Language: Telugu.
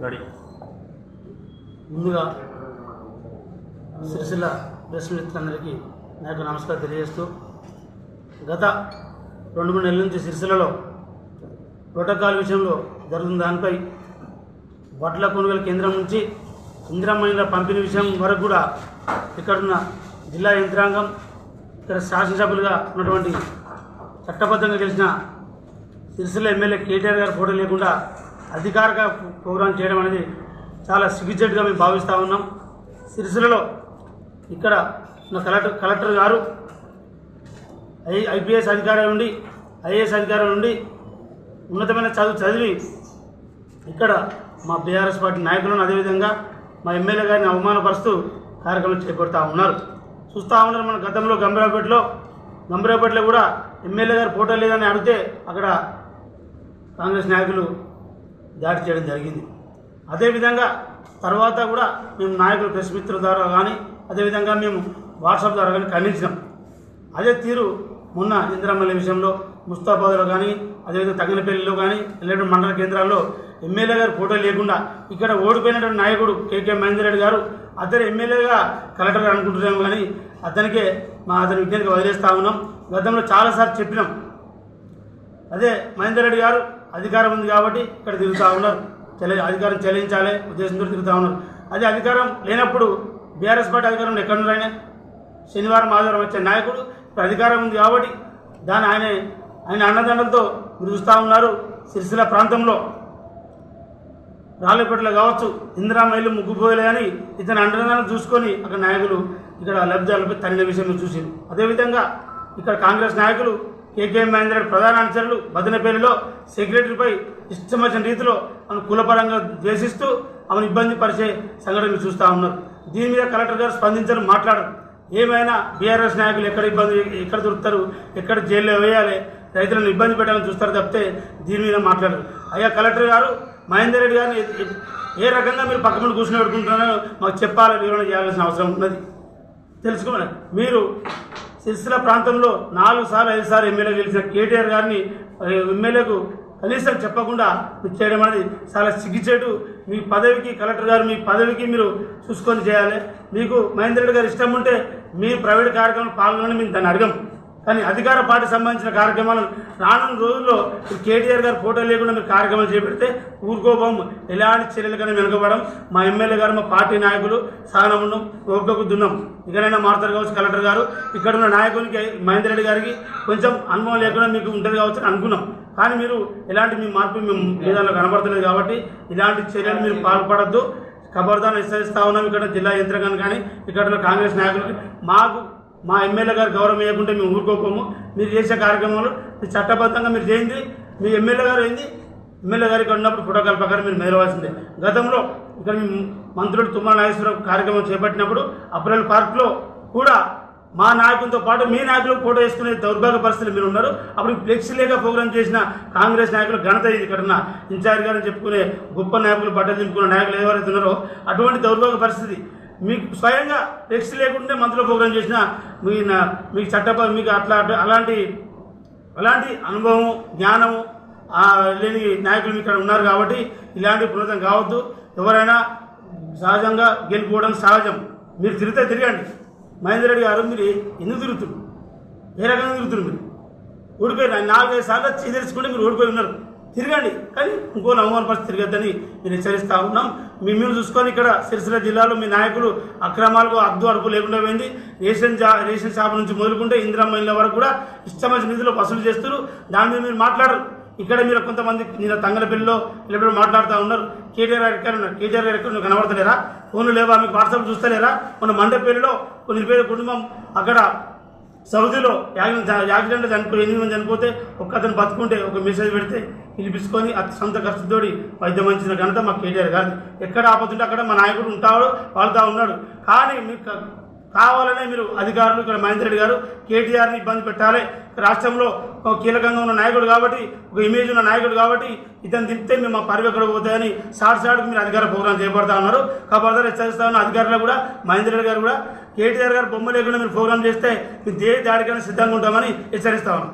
రెడీ ముందుగా సిరిసిల్ల ప్రెస్ మిత్రులందరికీ నా యొక్క నమస్కారం తెలియజేస్తూ గత రెండు మూడు నెలల నుంచి సిరిసిల్లలో ప్రోటోకాల్ విషయంలో జరుగుతున్న దానిపై బట్టల కొనుగోలు కేంద్రం నుంచి ఇందిరామణిల పంపిణీ విషయం వరకు కూడా ఇక్కడున్న జిల్లా యంత్రాంగం ఇక్కడ శాసనసభ్యులుగా ఉన్నటువంటి చట్టబద్ధంగా గెలిచిన సిరిసిల్ల ఎమ్మెల్యే కేటీఆర్ గారి ఫోటో లేకుండా అధికారిక ప్రోగ్రాం చేయడం అనేది చాలా సిగ్గుచేటుగా మేము భావిస్తూ ఉన్నాం. సిరిసిల్లలో ఇక్కడ ఉన్న కలెక్టర్ కలెక్టర్ గారు ఐ ఐపీఎస్ అధికారి ఉండి ఐఏఎస్ అధికారి ఉండి ఉన్నతమైన చదువు చదివి ఇక్కడ మా బీఆర్ఎస్ పార్టీ నాయకులను అదేవిధంగా మా ఎమ్మెల్యే గారిని అవమానపరుస్తూ కార్యక్రమం చేపడుతూ ఉన్నారు. చూస్తూ ఉన్నారు మన గతంలో గంభీరాపేటలో గంభీరాపేటలో కూడా ఎమ్మెల్యే గారు ఫోటో లేదని అడిగితే అక్కడ కాంగ్రెస్ నాయకులు దాడి చేయడం జరిగింది. అదేవిధంగా తర్వాత కూడా మేము నాయకులు ప్రెస్ మిత్రుల ద్వారా కానీ అదేవిధంగా మేము వాట్సాప్ ద్వారా కానీ ఖండించినాం. అదే తీరు మొన్న ఇందిరామల్లి విషయంలో ముస్తాబాద్లో కానీ అదేవిధంగా తగినపల్లిలో కానీ ఎల్లటి మండల కేంద్రాల్లో ఎమ్మెల్యే గారు ఫోటో లేకుండా ఇక్కడ ఓడిపోయినటువంటి నాయకుడు కేకే మహేందర్ రెడ్డి గారు అతను ఎమ్మెల్యేగా కలెక్టర్ అనుకుంటున్నాం కానీ అతనికే మా అతని విజ్ఞానికి వదిలేస్తా ఉన్నాం. గతంలో చాలాసార్లు చెప్పినాం. అదే మహేందర్ రెడ్డి గారు అధికారం ఉంది కాబట్టి ఇక్కడ తిరుగుతూ ఉన్నారు. చెల్లి అధికారం చెల్లించాలి ఉద్దేశంతో తిరుగుతూ ఉన్నారు. అదే అధికారం లేనప్పుడు బీఆర్ఎస్ పార్టీ అధికారంలో ఎక్కడున్నారు ఆయన? శనివారం ఆదివారం వచ్చే నాయకుడు ఇప్పుడు అధికారం ఉంది కాబట్టి దాన్ని ఆయన ఆయన అన్నదండలతో తిరుగుతూ ఉన్నారు సిరిసిల్ల ప్రాంతంలో. రాళ్ళపేటలో కావచ్చు ఇందిరామైలు ముగ్గుపోయలే అని ఇతని అండదండలు చూసుకొని అక్కడ నాయకులు ఇక్కడ లబ్ధాలపై తగిన విషయంలో చూసింది అదేవిధంగా ఇక్కడ కాంగ్రెస్ నాయకులు కేకే మహేందర్ ప్రధాన అనుచరులు బదనపల్లిలో సెక్రటరీపై ఇష్టం వచ్చిన రీతిలో ఆమెను కులపరంగా ద్వేషిస్తూ ఆమెను ఇబ్బంది పరిచే సంఘటనలు చూస్తూ ఉన్నారు. దీని మీద కలెక్టర్ గారు స్పందించడం మాట్లాడరు. ఏమైనా బీఆర్ఎస్ నాయకులు ఎక్కడ ఇబ్బంది ఎక్కడ దొరుకుతారు ఎక్కడ జైల్లో వేయాలి రైతులను ఇబ్బంది పెట్టాలని చూస్తారు తప్పితే దీని మీద మాట్లాడరు. అయ్యా కలెక్టర్ గారు మహేందర్ రెడ్డి గారిని ఏ- రకంగా మీరు పక్క ముందు కూర్చుని పెట్టుకుంటున్నారో మాకు చెప్పాలి వివరణ చేయాల్సిన అవసరం ఉన్నది. తెలుసుకోమని మీరు సిరిసిల్ల ప్రాంతంలో నాలుగు సార్లు ఐదు సార్లు ఎమ్మెల్యే గెలిచిన కేటీఆర్ గారిని ఎమ్మెల్యేకు కనీసం చెప్పకుండా చేయడం అనేది చాలా సిగ్గుచేటు. మీ పదవికి కలెక్టర్ గారు మీ పదవికి మీరు చూసుకొని చేయాలి. మీకు మహేందర్ రెడ్డి గారు ఇష్టం ఉంటే మీ ప్రైవేట్ కార్యక్రమంలో పాల్గొనని మేము దాన్ని అడగం. కానీ అధికార పార్టీ సంబంధించిన కార్యక్రమాలను రానున్న రోజుల్లో కేటీఆర్ గారు ఫోటో లేకుండా మీరు కార్యక్రమాలు చేపడితే ఊరుకోబోం ఎలాంటి చర్యలకైనా వెనుకబడం మా ఎమ్మెల్యే గారు మా పార్టీ నాయకులు సహనం ఉండం ఓపికకు దున్నాం. ఇకనైనా మారుతారు కావచ్చు కలెక్టర్ గారు. ఇక్కడ ఉన్న నాయకునికి మహేందర్ రెడ్డి గారికి కొంచెం అనుభవం లేకుండా మీకు ఉంటుంది కావచ్చు అని అనుకున్నాం. కానీ మీరు ఎలాంటి మీ మార్పు మేము విధానంలో కనబడతలేదు కాబట్టి ఇలాంటి చర్యలు మీరు పాల్పడద్దు. కబర్దాన్ని హెచ్చరిస్తా ఉన్నాం. ఇక్కడ జిల్లా యంత్రాంగాన్ని కానీ ఇక్కడ ఉన్న కాంగ్రెస్ నాయకులకి మాకు మా ఎమ్మెల్యే గారు గౌరవం ఇవ్వకుంటే మేము ఊరుకోపోము మీరు చేసే కార్యక్రమాలు మీరు చట్టబద్ధంగా మీరు చేయండి. మీ ఎమ్మెల్యే గారు ఏంది? ఎమ్మెల్యే గారు ఇక్కడ ఉన్నప్పుడు ప్రోటోకాల్ ప్రకారం మీరు మెదలవలసిందే. గతంలో ఇక్కడ మీ మంత్రులు తుమ్మల నాగేశ్వరరావు కార్యక్రమం చేపట్టినప్పుడు అప్రల్ పార్క్లో కూడా మా నాయకులతో పాటు మీ నాయకులు ఫోటో వేసుకునే దౌర్భాగ్య పరిస్థితులు మీరు ఉన్నారు. అప్పుడు ఫ్లెక్సీ లేక ప్రోగ్రామ్ చేసిన కాంగ్రెస్ నాయకులు ఘనత ఇది ఇక్కడ ఉన్న ఇన్ఛార్జ్ గారని చెప్పుకునే గొప్ప నాయకులు బట్టలు దింపుకున్న నాయకులు ఎవరైతే ఉన్నారో అటువంటి దౌర్భాగ్య పరిస్థితి మీకు స్వయంగా టెక్స్ట్ లేకుంటే మంత్రులు ప్రోగ్రాం చేసిన మీ మీకు చట్ట మీకు అట్లా అలాంటి అలాంటి అనుభవం జ్ఞానము లేని నాయకులు ఇక్కడ ఉన్నారు కాబట్టి ఇలాంటి పునరుతం కావద్దు. ఎవరైనా సహజంగా గెలుపుకోవడం సహజం. మీరు తిరిగితే తిరగండి. మహేందర్ రెడ్డి గారు మీరు ఎందుకు తిరుగుతున్నారు? ఏ రకంగా తిరుగుతున్నారు మీరు? ఓడిపోయిన నాలుగైదు సార్లు చీదరించుకుంటే మీరు ఓడిపోయి ఉన్నారు. తిరగండి. కానీ ఇంకో నవంబర్ పరిస్థితి తిరగద్దని మేము హెచ్చరిస్తూ ఉన్నాం. మీ మీరు చూసుకొని ఇక్కడ సిరిసిల్ల జిల్లాలో మీ నాయకులు అక్రమాలకు అద్దు అడుపు లేకుండా పోయింది. రేషన్ జా రేషన్ షాప్ నుంచి మొదలుకుంటే ఇందిరమ్మ ఇళ్ళ వరకు కూడా ఇష్టమైన నిధులు వసూలు చేస్తారు దాని మీద మీరు మాట్లాడరు. ఇక్కడ మీరు కొంతమంది నిన్న తంగలపల్లిలో వీళ్ళెవరో మాట్లాడుతూ ఉన్నారు. కేటీఆర్ గారు ఎక్కడ ఉన్నారు? కేటీఆర్ గారు ఎక్కడ కనబడతలేరా? ఫోన్లు లేవా? మీకు వాట్సాప్ చూస్తలేరా? మన మండపల్లిలో కొన్ని పేరు కుటుంబం అక్కడ సౌదీలో యాక్సిడెంట్ యాక్సిడెంట్లో చనిపోయి ఎనిమిది మంది చనిపోతే ఒక్క అతను బతుకుంటే ఒక మెసేజ్ పెడితే పిలిపించుకొని అతని సొంత ఖర్చుతోడి వైద్యం అందించిన ఘనత మా కేటీఆర్ గారు ఎక్కడ ఆపతుంటే అక్కడ మా నాయకుడు ఉంటాడు వాళ్ళతో ఉన్నాడు. కానీ మీకు కావాలనే మీరు అధికారులు ఇక్కడ మహేందర్ రెడ్డి గారు కేటీఆర్ని ఇబ్బంది పెట్టాలి. రాష్ట్రంలో ఒక కీలకంగా ఉన్న నాయకుడు కాబట్టి ఒక ఇమేజ్ ఉన్న నాయకుడు కాబట్టి ఇతను తిప్పితే మేము మా పరివి ఎక్కడ పోతాయని షార్ట్ మీరు అధికార ప్రోగ్రాం చేపడతా ఉన్నారు. కాబట్టి హెచ్చరిస్తా ఉన్న అధికారులు కూడా మహేందర్ రెడ్డి గారు కూడా కేటీఆర్ గారు బొమ్మ లేకుండా మీరు ప్రోగ్రాం చేస్తే మీరు దేని దాడికైనా సిద్ధంగా ఉంటామని హెచ్చరిస్తా ఉన్నాం.